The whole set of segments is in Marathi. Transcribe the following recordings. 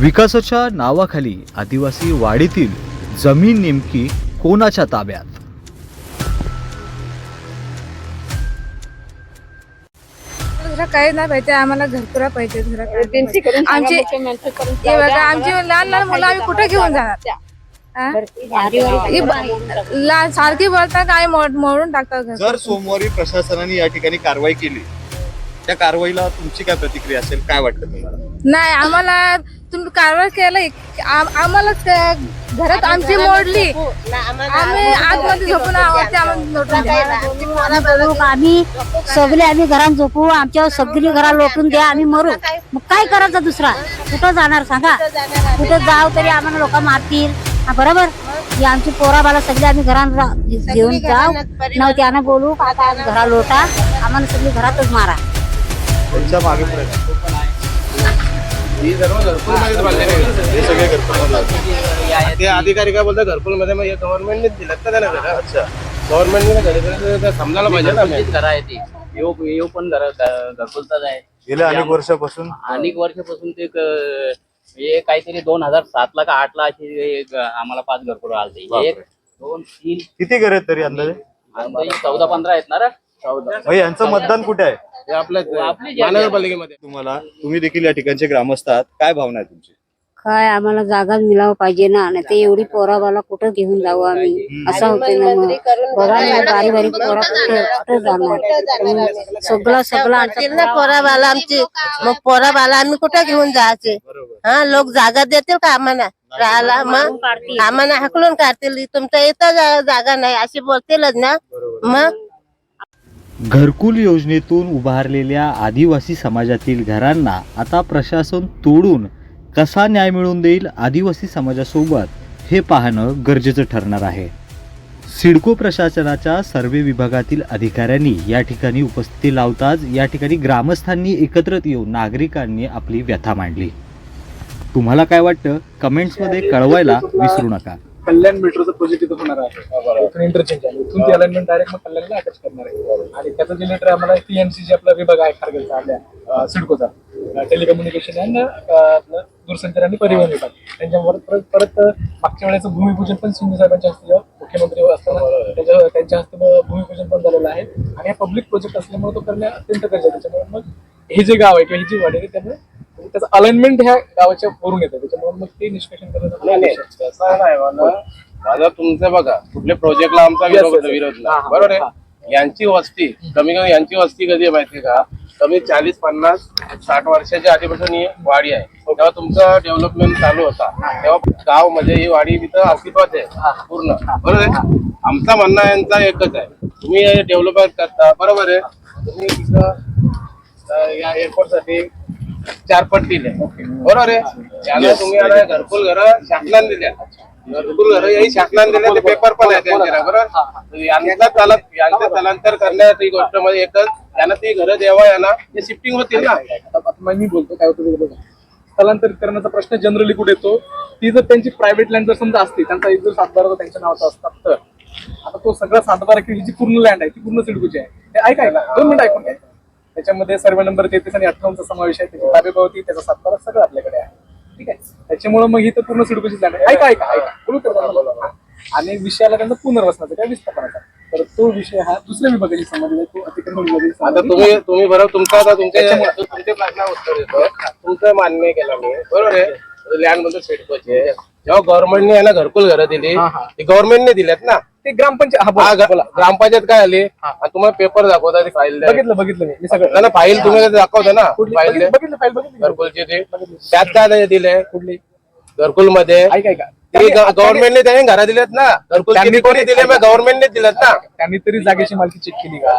विकासाच्या नावाखाली आदिवासी वाडीतील जमीन नेमकी कोणाच्या ताब्यात? दुसरं काही नाही पाहिजे आम्हाला घरपुरा पाहिजे सांगा, आमचे हे बघा आमची लहान लहान मुलं आम्ही कुठे घेऊन जाणार? हा? ही ब- लहान सारखी बोलतात काय मोड- मोडून टाकतात घर जर सोमवारी प्रशासनाने या ठिकाणी कारवाई केली त्या कारवाईला तुमची काय प्रतिक्रिया असेल? काय वाटतं तुम्हाला? नाही आम्हाला तुम्ही कारवाई केलं आम- आम्हालाच क- घरात आमची मोडली? आम्ही आतमध्ये झोपून आहोत आम्ही सगळे आम्ही घरात झोपू. आमच्यावर सगळी घरा लोटून द्या आम्ही मरू. मग काय करायचं दुसरा? कुठं जाणार सांगा? कुठं जाऊ तरी आम्हाला लोक मारतील. हा, बरोबर? ही आमची पोरा बाला सगळे आम्ही घरात रा- घेऊन जाऊ. नव त्यानं बोलू. का आता घरा लोटा. आम्हाला सगळी घरातच मारा. मागे ही सर्व घरकुलमध्येच बांधलेले आहे. हे सगळे घरकुल ते अधिकारी काय बोलतात घरकुलमध्ये मग हे गव्हर्नमेंटनेच दिलं का त्याला घर अच्छा. गव्हर्नमेंटने घरी दिलं तर समजायला पाहिजे ना आम्ही. घर आहे ते. येऊ येऊ पण घर घरकुलचाच आहे. गेल्या अनेक वर्षापासून? अनेक वर्षापासून ते क- हे काहीतरी दोन हजार सात ला का आठ ला हे ग- आम्हाला पाच घरकुल आलते. बापरे. एक दोन तीन. किती घर आहेत तरी अंदाजे? आणि चौदा पंधरा आहेत ना रे? यांचं मतदान कुठे आहे? हे आपल्या महानगरपालिकेमध्ये. तुम्हाला तुम्ही देखील या ठिकाणचे ग्रामस्थ आहात काय भावना आहे तुमची? काय आम्हाला जागा मिळावं पाहिजे ना नाही ते एवढी पोराबाला कुठं घेऊन जाऊ आम्ही? असं होते ना मग. बघा ना बारी बारी पोरा कुठं कुठं जाणार? सगळं सगळं ना पोराबाला आमची मग पोराबाला आम्ही कुठं घेऊन जायचे? हा लोक जागा देतील का आम्हाला? राहायला मग आम्हाला हकलून काढतील. तुमच्या इथं जा- जागा नाही अशी बोलतीलच ना. मग घरकुल योजनेतून उभारलेल्या आदिवासी समाजातील घरांना आता प्रशासन तोडून कसा न्याय मिळवून देईल आदिवासी समाजासोबत हे पाहणं गरजेचं ठरणार आहे. सिडको प्रशासनाच्या सर्वे विभागातील अधिकाऱ्यांनी या ठिकाणी उपस्थिती लावताच या ठिकाणी ग्रामस्थांनी एकत्रित येऊन नागरिकांनी आपली व्यथा मांडली. तुम्हाला काय वाटतं? कमेंट्समध्ये कळवायला विसरू नका. कल्याण मेट्रोचं प्रोजेक्ट इथं होणार आहे. इथून इंटरचेंज आहे. इथून ती अलाइनमेंट डायरेक्ट मग कल्याणला अटॅच करणार आहे. आणि त्याचं जे लेटर आम्हाला टीएमसी जे आपला विभाग आहे खारगलचा आपल्या सिडकोचा. टेलिकम्युनिकेशन अँड आपलं दूरसंचार आणि परिवहन विभाग. त्यांच्यावर परत परत मागच्या वेळेचं भूमिपूजन पण शिंदे साहेबांच्या हस्ते मुख्यमंत्री असताना त्याच्या त्यांच्या हस्ते भूमिपूजन पण झालेलं आहे. आणि हा पब्लिक प्रोजेक्ट असल्यामुळे तो करणं अत्यंत गरजेचं आहे. त्याच्यामुळे मग हे जे गाव आहे किंवा ही जी वाडी आहे त्यामुळे त्याचं अलाइनमेंट ह्या गावाच्या वरून येतं. त्याच्यामुळे मग ते निष्कर्षण नाही, नाही. नाही मला माझा तुमचं बघा कुठल्या प्रोजेक्टला आमचा Yes, विरोध yes, होता yes. विरोधला. हा, हा, बरोबर हा. आहे? यांची वस्ती कमी कमी यांची वस्ती कधी आहे माहितीये का? कमी चाळीस पन्नास साठ वर्षाच्या आधीपासून ही वाडी आहे. तेव्हा तुमचं डेव्हलपमेंट चालू होता. तेव्हा गाव म्हणजे ही वाडी तिथं अस्तित्वात आहे पूर्ण. बरोबर आहे? आमचा म्हणणं यांचा एकच आहे. तुम्ही डेव्हलपमेंट करता बरोबर आहे? तुम्ही तिथं अं, या एअरपोर्टसाठी चार पट दिले बरोबर आहे? त्याला तुम्ही आता घरकुल घर शासनाने दिल्या घरकुल घर ही शासनाने दिल्या ते पेपर पण आहे त्यांच्या बरोबर. यांचा चालत यांचं स्थलांतर करण्यात ही गोष्टमध्ये एकच त्यांना ती घरं द्यावा यांना ते शिफ्टिंग होतील ना? मी बोलतो काय होतं बघा. स्थलांतरित करण्याचा प्रश्न जनरली कुठे येतो? ती जर त्यांची प्रायव्हेट लँड जर समजा असते त्यांचा एक जर सातबारा त्यांच्या नावाचा असतात तर. आता तो सगळा सातबारा की जी पूर्ण लँड आहे ती पूर्ण सिडकूची आहे. ते ऐका ऐका. दोन मिनिट ऐकून घ्या. त्याच्यामध्ये सर्वे नंबर तेहतीस आणि अठ्ठावन्नचा समावेश आहे. त्याची ताबेबावती त्याचा सातबारा सगळं आपल्याकडे आहे. ठीक आहे? त्याच्यामुळे मग ही तर पूर्ण सिडकूची लँड आहे. ऐका ऐका ऐका. बोलू तर. आणि विषयाला त्यांचा पुनर्वसनाचा काय विस्थापनाचा तर तो विषय हा दुसऱ्या विभागाशी संबंधित आहे. तो अतिक्रमण विभागाशी आता तुम्ही तुम्ही बरोबर तुमचा आता तुमच्या तुमच्या प्रश्नावर उत्तर देतो. तुमचं मान्य केलं मी बरोबर आहे? लँडमध्ये सिडकोचे जेव्हा गव्हर्नमेंटने यांना घरकुल घरं दिली हा, हा. ती गव्हर्नमेंटने दिल्यात ना. ते ग्रामपंचायत हा हा, बोला. ग- ग्रामपंचायत काय आली? तुम्हाला पेपर दाखवता ती फाईल बघितलं बघितलं मी. मी सगळं ना फाईल तुम्ही दाखवता ना. कुठली? फाईल बघितलं बघितलं फाईल बघितली. घरकुलची ती. त्यात काय दिले कुठली? घरकुलमध्ये ऐका ऐका. ते गव्हर्नमेंटने त्याने घरा दिल्यात ना. घरकुल त्यांनी कोणी दिले? मग गव्हर्नमेंटने दिल्यात ना. त्यांनी तरी जागेची मालकी चेक केली का?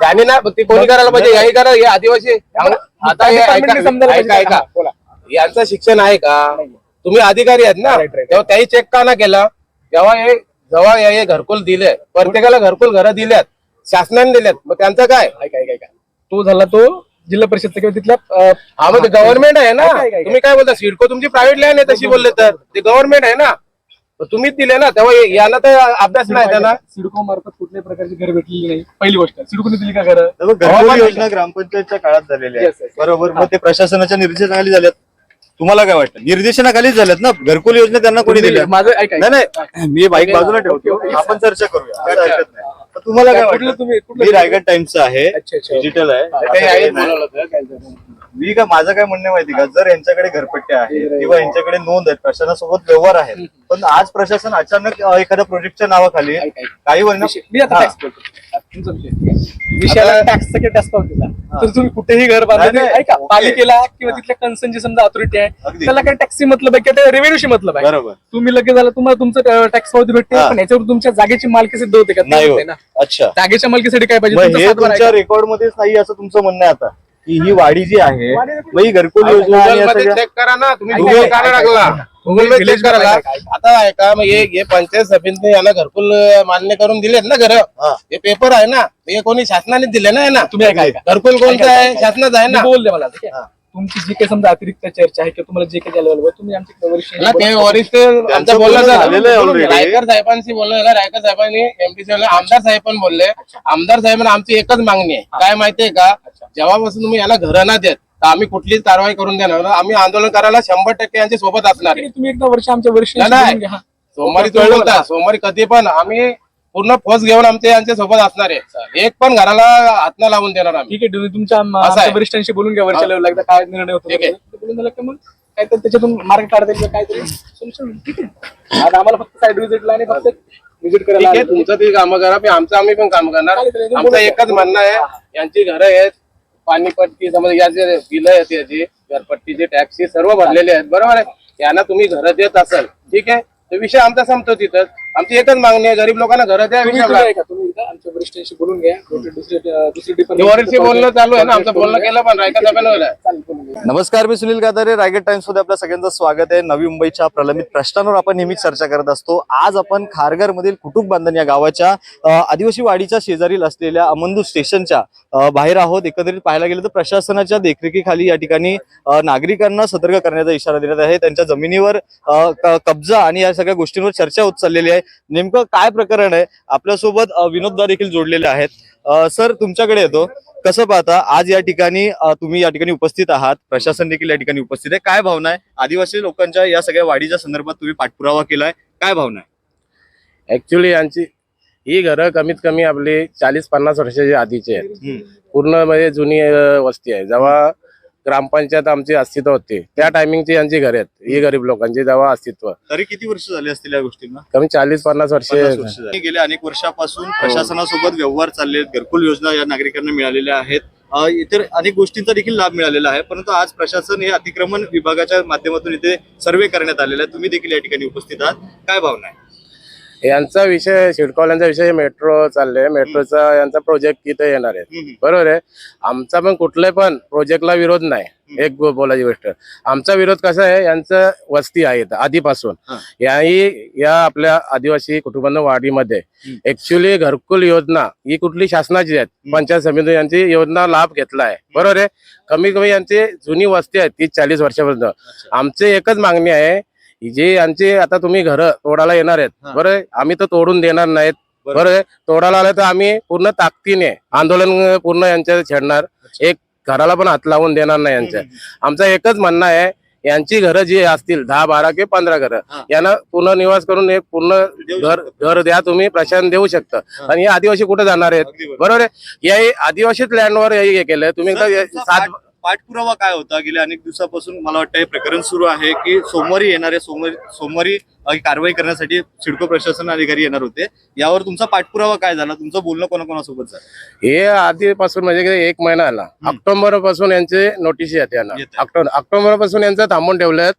त्याने ना ते कोणी करायला पाहिजे? याही करा हे आदिवासी. आता हे ऐका Department ने समजायला ऐका पाहिजे. ऐका. हा, बोला. यांचं शिक्षण आहे का? तुम्ही अधिकारी आहेत ना. तेव्हा त्याही चेक का ना केला? तेव्हा हे जेव्हा हे हे घरकुल दिले प्रत्येकाला घरकुल घरं दिल्यात शासनाने दिल्यात मग त्यांचं काय? ऐका ऐका ऐका. तो झाला तो जिल्हा परिषदचा किंवा तिथल्या हा मग गव्हर्नमेंट आहे ना. तुम्ही काय बोलता? सिडको तुमची प्रायव्हेट लँड आहे तशी बोलले तर. ते गव्हर्नमेंट आहे ना? तुम्हीच दिले ना तेव्हा हे- यांना तर अभ्यास नाही त्यांना. सिडको मार्फत कुठल्याही प्रकारची घर भेटलेली नाही पहिली गोष्ट. सिडकोने दिली का घर? आहे योजना ग्रामपंचायतच्या काळात आहेत. Yes. बरोबर. मग ते प्रशासनाच्या निर्देशनाखाली झाल्यात. तुम्हाला काय वाटतं? निर्देशनाखालीच झालेत ना? घरकुल योजना त्यांना कोणी दिल्या? माझं ऐका नाही नाही. मी बाईक बाजूला ठेवतो. आपण चर्चा करूया. काय हरकत नाही. तर तुम्हाला काय वाटतं? तुम्ही मी रायगड टाइम्सचा आहे. अच्छा, अच्छा. डिजिटल आहे. काही आहे. बोलवलं होतं. मी काय माझं काय म्हणणं माहिती का? जर यांच्याकडे घरपट्ट्या आहेत किंवा यांच्याकडे नोंद आहेत प्रशासनासोबत व्यवहार आहेत पण आज प्रशासन अचानक एखाद्या प्रोजेक्टच्या नावाखाली. काही वर्ण विषयाला टॅक्सचा किंवा टॅक्स पावतीचा तर तुम्ही कुठेही घर बांधले. ऐका. पालिकेला किंवा तिथल्या कन्सर्न जी समजा अथॉरिटी आहे. त्याला काही टॅक्सी मतलब आहे किंवा रेव्हेन्यूशी मतलब आहे. बरोबर. तुम्ही लगेच झालं तुम्हाला तुमचं टॅक्स पावती भेटते. पण याच्यावर तुमच्या जागेची मालकी सिद्ध होते का? नाही ना. अच्छा. जागेच्या मालकीसाठी काय पाहिजे? हे का? रेकॉर्ड मध्येच नाही असं तुमचं म्हणणं आहे आता. की ही वाडी जी आहे मग ही घरकुल योजना आणि गुगल या मध्ये सगळ्या- चेक करा ना तुम्ही ऐका, गुगल ऐका, करा ऐका, लागला ऐका. गुगल चेक करा. ऐका, ऐका. आता ऐका मग हे हे पंचायत समितीने यांना घरकुल अं, मान्य करून दिलेत ना घर हा. हे पेपर आहे ना हे कोणी शासनाने दिले ना हे ना तुम्ही ऐका, ऐका. घरकुल कोणतं आहे. शासनाचं आहे ना बोलले मला ठीक आहे? तुमची जी काही समजा अतिरिक्त चर्चा आहे किंवा तुम्हाला जे काही झालं तुम्ही आमच्या वरिष्ठ ना ते वरिष्ठ आमचं बोलणं बोलणं झालेलं आहे झालं already. रायकर साहेबांशी बोलणं झालं रायकर साहेबांनी एमपीसी आमदार साहेब पण बोलले. आमदार साहेबांना आमची एकच मागणी आहे. काय माहितीये का? जेव्हापासून तुम्ही याला घरं ना देत तर आम्ही कुठलीच कारवाई करून देणार नाही. आम्ही आंदोलन करायला शंभर टक्के यांच्या सोबत असणार आहे. तुम्ही एकदा वर्ष आमच्या वरिष्ठ नाही, नाही. सोमवारी बोलता. सोमवारी कधी पण. आम्ही पूर्ण फोर्स घेऊन आमच्या यांच्या सोबत असणार आहे. एक पण घराला हात न लावून देणार आम्ही. ठीक आहे तुमच्या आमच्या. वरिष्ठांशी बोलून घ्या लेवलला एकदा काय निर्णय होतो ठीक आहे. ते बोलून झालं की मग काय तर त्याच्यातून मार्ग काढता येईल काहीतरी सोल्युशन ठीक आहे. आम्हाला फक्त साईड व्हिजिटला आणि फक्त व्हिजिट ठीक करायला. तुमचं ते काम करा. आमचं आम्ही पण काम करणार. आमचं एकच म्हणणं आहे. यांची घरं आहेत. पाणीपट्टी समज या जे बिलं आहेत याची घरपट्टीचे टॅक्सी सर्व भरलेले आहेत. बरोबर आहे? यांना तुम्ही घरं देत असाल. ठीक आहे? तर विषय आमचा संपतो तिथंच आमची एकच मागणी आहे गरीब लोकांना घरं द्या तुम्ही तुम्ही एकदा आमच्या वरिष्ठांशी बोलून घ्या. दुसरी दुसरी वरची बोलणं चालू आहे ना आमचं बोलणं केलं पण रायका घ्या. नमस्कार मी सुनील गादारे रायगड टाइम्समध्ये आपल्या सगळ्यांचं स्वागत आहे. नवी मुंबईच्या प्रलंबित प्रश्नांवर आपण नेहमीच चर्चा करत असतो. आज आपण खारघर मधील कुटुंब बांधण या गावाच्या अ, आदिवासी वाडीच्या शेजारील असलेल्या अमंदू स्टेशनच्या अ, बाहेर आहोत. एकंदरीत पाहायला गेलं तर प्रशासनाच्या देखरेखीखाली या ठिकाणी अ, नागरिकांना सतर्क करण्याचा इशारा देण्यात आहे. त्यांच्या जमिनीवर अ, क- कब्जा आणि या सगळ्या गोष्टींवर चर्चा होत चाललेली आहे. नेमकं काय प्रकरण आहे? आपल्यासोबत विनोददा देखील जोडलेले आहेत. सर तुमच्याकडे येतो. कसं पाहता आज या ठिकाणी तुम्ही या ठिकाणी उपस्थित आहात. प्रशासन देखील या ठिकाणी उपस्थित आहे. काय भावना आहे? आदिवासी लोकांच्या या सगळ्या वाढीच्या संदर्भात तुम्ही पाठपुरावा केलाय. काय भावना आहे? ऍक्च्युली यांची ही घरं कमीत कमी आपली चाळीस पन्नास वर्षाच्या आधीची आहेत. पूर्ण म्हणजे जुनी वस्ती आहे. जेव्हा ग्रामपंचायत आमची अस्तित्व होती. त्या टायमिंगची यांची घरे आहेत. ही गरीब लोकांची जेव्हा अस्तित्व. तरी किती वर्ष झाली असतील या गोष्टींना? कमी चाळीस पन्नास वर्षे पन्नास वर्ष झाली. गेल्या अनेक वर्षापासून प्रशासनासोबत व्यवहार चालले आहेत. घरकुल योजना या नागरिकांना मिळालेल्या आहेत. अ, इतर अनेक गोष्टींचा देखील लाभ मिळालेला आहे. परंतु आज प्रशासन हे अतिक्रमण विभागाच्या माध्यमातून इथे सर्वे करण्यात आलेला आहे. तुम्ही देखील या ठिकाणी उपस्थित आहात. काय भावना आहे? यांचा विषय शिडकॉल्यांचा विषय मेट्रो चालले मेट्रोचा यांचा प्रोजेक्ट इथे येणार आहे. बरोबर आहे? आमचा पण कुठल्याही पण प्रोजेक्टला विरोध नाही. एक बोलायची गोष्ट. आमचा विरोध कसा आहे? यांचं वस्ती आहे आधीपासून. याही या आपल्या आदिवासी कुटुंबांना वाडीमध्ये ऍक्च्युली घरकुल योजना ही कुठली शासनाची आहेत? पंचायत समिती यांची योजना लाभ घेतला आहे. बरोबर आहे? कमी कमी यांची जुनी वस्ती आहे तीस चाळीस वर्षापर्यंत. आमचे एकच मागणी आहे जे यांचे आता तुम्ही घर तोडायला येणार आहेत. बरोबर आहे? आम्ही तर तोडून देणार नाहीत आहे? तोडायला आलं तर आम्ही पूर्ण ताकदीने आंदोलन पूर्ण यांच्या छेडणार एक घराला पण हात लावून देणार नाही यांच्या आमचं एकच म्हणणं आहे यांची घरं जी असतील दहा बारा किंवा पंधरा घरं. यांना पुनर्निवास करून एक पूर्ण घर. घर द्या तुम्ही प्रशासन देऊ शकतं. आणि हे आदिवासी कुठे जाणार आहेत बरोबर. आहे या आदिवासीच लँडवर हे केलं तुम्ही सात पाठपुरावा काय होता? गेल्या अनेक दिवसापासून मला वाटतं हे प्रकरण सुरू आहे की सोमवारी येणारे सोमवारी सोमवारी कारवाई करण्यासाठी सिडको प्रशासन अधिकारी येणार होते. यावर तुमचा पाठपुरावा काय झाला? तुमचं बोलणं कोणाकोणासोबत झालं? हे आधीपासून म्हणजे एक महिना आला. ऑक्टोबरपासून यांचे नोटीस येते. ऑक्टोबरपासून यांचं थांबून ठेवलेत.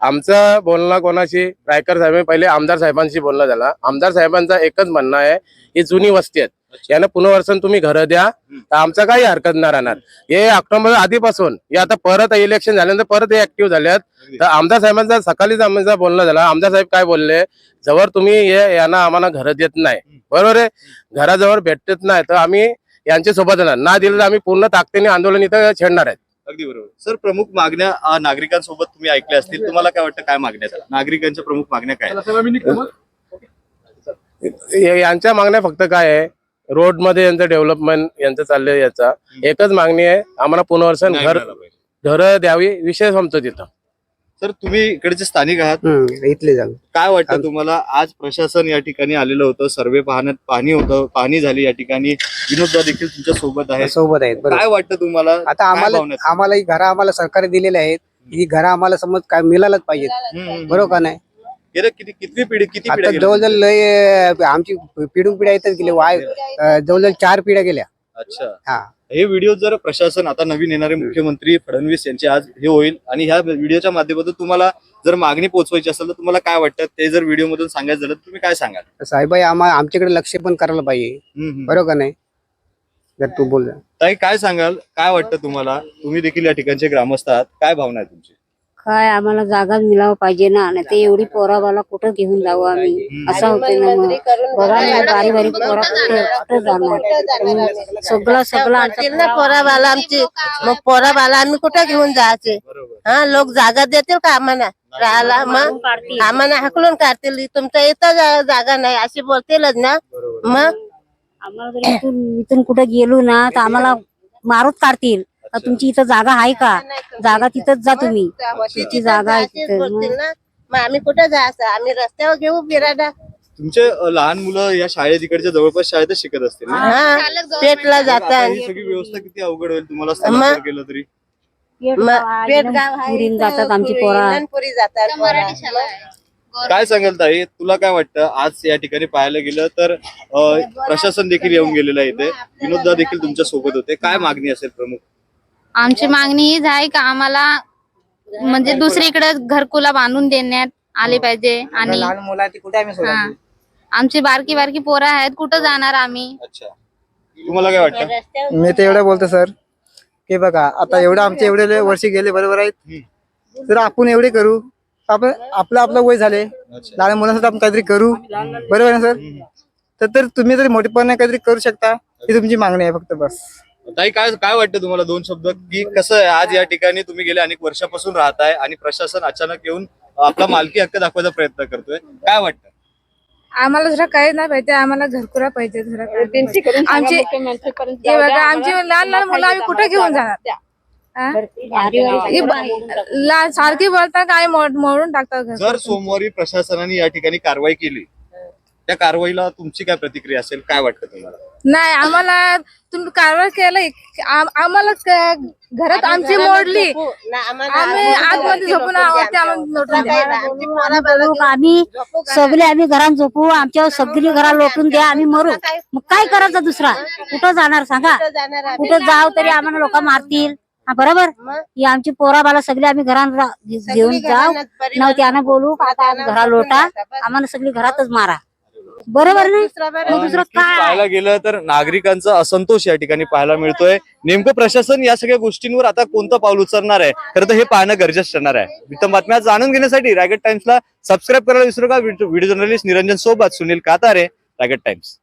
आमचं बोलणं कोणाशी? रायकर साहेब पहिले आमदार साहेबांशी बोलणं झाला. आमदार साहेबांचा एकच म्हणणं आहे ही जुनी वस्ती आहेत. यानं पुनर्वसन तुम्ही घरं द्या. तर आमचा काही हरकत नाही राहणार. हे ऑक्टोबर आधीपासून हे आता परत इलेक्शन झाल्यानंतर परत हे ऍक्टिव्ह झालेत. तर आमदार साहेबांचा सकाळीच आमचा बोलणं झाला. आमदार साहेब काय बोलले जवळ तुम्ही हे यांना आम्हाला घरं देत नाही. बरोबर आहे? घराजवळ भेटत नाही तर आम्ही यांच्या सोबत ना दिलं तर आम्ही पूर्ण ताकदीने आंदोलन इथं छेडणार आहेत. अगदी बरोबर. सर प्रमुख मागण्या नागरिकांसोबत तुम्ही ऐकल्या असतील. तुम्हाला काय वाटतं काय मागण्या? नागरिकांच्या प्रमुख मागण्या काय. हे- यांच्या मागण्या फक्त काय आहे? रोडमध्ये यांचं डेव्हलपमेंट यांचं चाललंय याचा. एकच मागणी आहे आम्हाला पुनर्वसन घर. घरं द्यावी विषय संपतो तिथं. तर तुम्ही इकडचे स्थानिक आहात हम्म, इथले जाऊ काय वाटतं तुम्हाला? आज प्रशासन या ठिकाणी आलेलं होतं सर्वे पाहण्यात पाहणी होतं पाहणी झाली या ठिकाणी. विनोददा देखील तुमच्यासोबत आहेत. सोबत आहेत बरोबर. काय वाटतं तुम्हाला? आता काय आम्हाला भावना आहेत? आम्हाला ही घरं आम्हाला सरकारने दिलेली आहेत. ही घरं आम्हाला समज काय मिळायलाच पाहिजेत हम्म, हम्म. बरोबर का नाही? गेल्या किती किती पिढी किती आता पिढ्या गेल्या? जवळजवळ लय अं, आमची पिढून पिढ्या येतच गेली वाय अं, जवळजवळ चार पिढ्या गेल्या. अच्छा. हा. हे व्हिडिओ जर प्रशासन आता नवीन येणारे मुख्यमंत्री फडणवीस यांचे आज हे होईल आणि ह्या व्हिडिओच्या माध्यमातून तुम्हाला जर मागणी पोहोचवायची असेल तर तुम्हाला काय वाटतं? ते जर व्हिडिओ मधून सांगायचं झालं तर तुम्ही काय सांगाल? साहेबाई आम्हा आमच्याकडे लक्ष पण करायला पाहिजे. बरोबर नाही? जर तू बोल. ताई काय सांगाल? काय वाटतं तुम्हाला? तुम्ही देखील या ठिकाणचे ग्रामस्थ आहात. काय भावना आहे तुमची? काय आम्हाला जागा मिळावं पाहिजे ना? नाही ते एवढी पोराबाला कुठं घेऊन जाऊ आम्ही? असं होते ना मग. बघा ना बारी बारी पोरा कुठं कुठं जाणार? सगळं सगळं पडतील ना पोराबाला आमची मग पोराबाला आम्ही कुठं घेऊन जायचे? हा लोक जागा देतील का आम्हाला? राहायला मग? आम्हाला हाकलून काढतील. तुमच्या इथं जागा नाही अशी बोलतीलच ना? मग? आम्हाला इथून इथून कुठे गेलो ना तर आम्हाला मारूच काढतील. तुमची इथं जागा आहे का? जागा तिथंच जा तुम्ही तिची जागा आहे तिथं बोलतील ना. मग आम्ही कुठं जायचं आम्ही रस्त्यावर घेऊ बिराडा तुमचे लहान मुलं या शाळेत इकडच्या जवळपास शाळेतच शिकत असतील ना? हा पेटला आता जातात. ही सगळी व्यवस्था किती अवघड होईल? तुम्हाला स्थलांतर केलं तरी. मग पेटगाव आहे पुरीन जातात आमची पुरी, पोरा. इलनपुरी जातात पोरा. काय सांगाल ताई? तुला काय वाटतं? आज या ठिकाणी पाहायला गेलं तर अ, प्रशासन देखील येऊन गेलेलं आहे इथे. विनोददा देखील तुमच्यासोबत होते. काय मागणी असेल प्रमुख? आमची मागणी हीच आहे का आम्हाला म्हणजे दुसरीकडे घरकुला बांधून देण्यात आले पाहिजे आणि लहान मुलं आहेत, ती कुठे आम्ही हा. सोडायची? आमची बारकी बारकी पोरं आहेत कुठं जाणार आम्ही? अच्छा. तुम्हाला काय वाटतं? मी तर एवढं बोलतो सर की बघा आता एवढं आमचे एवढे वर्ष गेले बरोबर आहेत? तर आपण एवढे करू? आपण आपलं आपलं वय झाले. अच्छा. लहान मुलांसाठी आपण काहीतरी करू. बरोबर आहे ना सर? तर तर तुम्ही जरी मोठेपणा काहीतरी करू शकता. ही तुमची मागणी आहे फक्त बस. ताई काय काय वाटतं तुम्हाला दोन शब्द की कसं आहे आज या ठिकाणी तुम्ही गेले अनेक वर्षापासून राहताय आणि प्रशासन अचानक येऊन आपला मालकी हक्क दाखवायचा प्रयत्न करतोय काय वाटतं आम्हाला जरा काही नाही पाहिजे आम्हाला घरकुला पाहिजे जरा. आमची हे बघा आमची लहान लहान मुलं आम्ही कुठे घेऊन जाणार हा? ही ब- सारखी बोलता काय मोड- मोडून टाकतात घर. जर सोमवारी प्रशासनाने या ठिकाणी कारवाई केली त्या कारवाईला तुमची काय प्रतिक्रिया असेल? काय वाटतं तुम्हाला? नाही आम्हाला तुम्ही कारवाई केलं आम- आम्हालाच क- घरात आमची मोडली. ना आम्हाला आम्ही आतमध्ये झोपून आम्हाला आम्ही सगळे आम्ही घरात झोपू. आमच्यावर सगळी घरा लोटून द्या आम्ही मरू. मग काय करायचं दुसरा? कुठं जाणार सांगा? कुठं जाणार आम्ही? कुठं जाव तरी आम्हाला लोक मारतील. हा, बरोबर? ही आमची पोराबाला सगळी आम्ही घरात घेऊन जाऊ. न त्यानं बोलू आता घरा लोटा. आम्हाला सगळी घरातच मारा. बरोबर नाही दुसरा बरं. मग दुसरं नक्कीच काय? पाहायला गेलं तर नागरिकांचा असंतोष या ठिकाणी पाहायला मिळतोय. नेमकं प्रशासन या सगळ्या गोष्टींवर आता कोणतं पाऊल उचलणार आहे? खरं तर हे पाहणं गरजेचं ठरणार आहे. वित्तम बातम्या जाणून घेण्यासाठी रायगड टाइम्सला सबस्क्राईब करायला विसरू का? व्हिडिओ जर्नलिस्ट निरंजन सोबत सुनील कातारे रायगड टाइम्स.